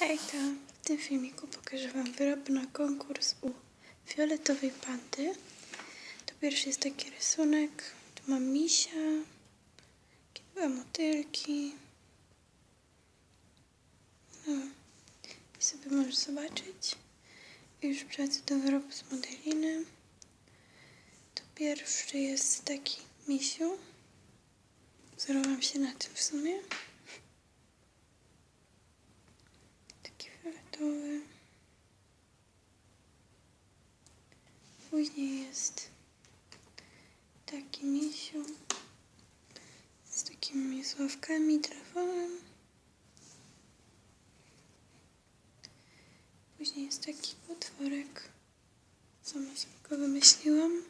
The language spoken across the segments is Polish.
Hejka, w tym filmiku pokażę Wam wyrób na konkurs u fioletowej pandy. To pierwszy jest taki rysunek. Tu mam misia, dwa motylki. No, i sobie możesz zobaczyć. Już przechodzę do wyrobu z modeliny. To pierwszy jest taki misiu. Wzorowałam się na tym w sumie. Taki fioletowy. Później jest taki misiu z takimi sławkami trawowym. Później jest taki potworek. Sama sobie go wymyśliłam.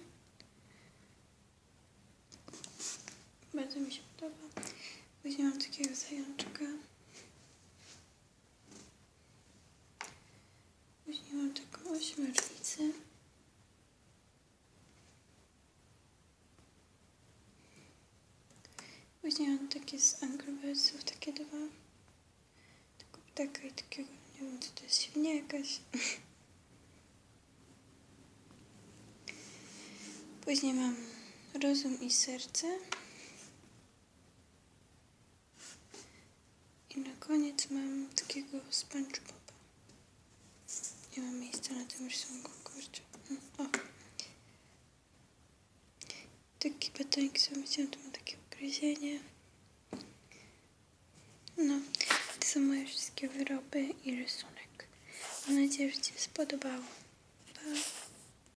Bardzo mi się podoba. Później mam takiego zajączka. Później mam taką ośmiornicę. Później mam takie z Angry takie dwa. Taką ptaka i takiego, nie wiem co to jest, świnia jakaś. Później mam rozum i serce. I na koniec mam takiego SpongeBoba. Nie mam miejsca na tym rysunku, kurczę. Mm, O. Taki batonik sobie chciałam, ugryzienie. No, to są moje wszystkie wyroby i rysunek. Mam nadzieję, że Ci się spodobało. Pa!